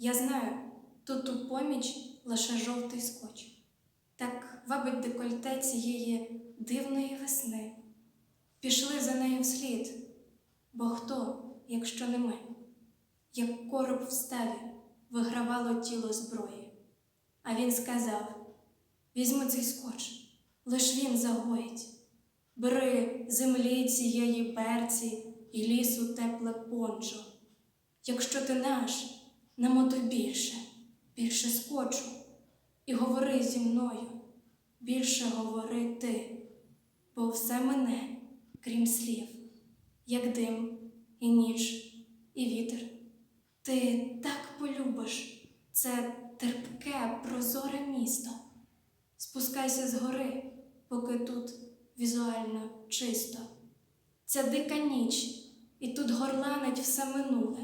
Я знаю, тут у поміч лише жовтий скотч. Так вабить декольте цієї дивної весни. Пішли за нею вслід, бо хто, якщо не ми, як короб в ставі вигравало тіло зброї. А він сказав: візьми цей скотч, лиш він загоїть. Бери землі цієї перці і лісу тепле пончо. Якщо ти наш, намотуй більше, більше скочу, і говори зі мною, більше говори ти, бо все мене, крім слів, як дим, і ніч, і вітер. Ти так полюбиш це терпке, прозоре місто. Спускайся з гори, поки тут візуально чисто. Ця дика ніч, і тут горланить все минуле.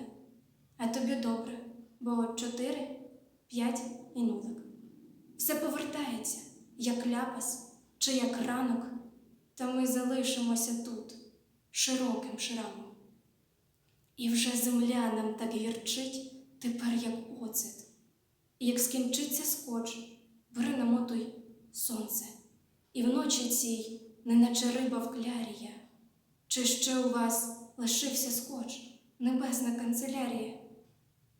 А тобі добре, бо чотири, п'ять і нулик. Все повертається, як ляпас чи як ранок, та ми залишимося тут широким шрамом. І вже земля нам так гірчить тепер, як оцет. І як скінчиться скотч, бери намотуй сонце, і вночі цій, неначе риба в клярія. Чи ще у вас лишився скотч, небесна канцелярія?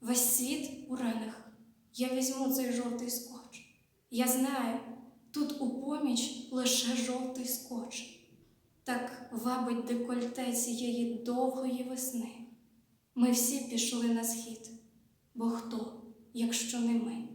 Весь світ у ранах, я візьму цей жовтий скотч. Я знаю, тут у поміч лише жовтий скотч. Так вабить декольте цієї довгої весни. Ми всі пішли на схід, бо хто, якщо не ми?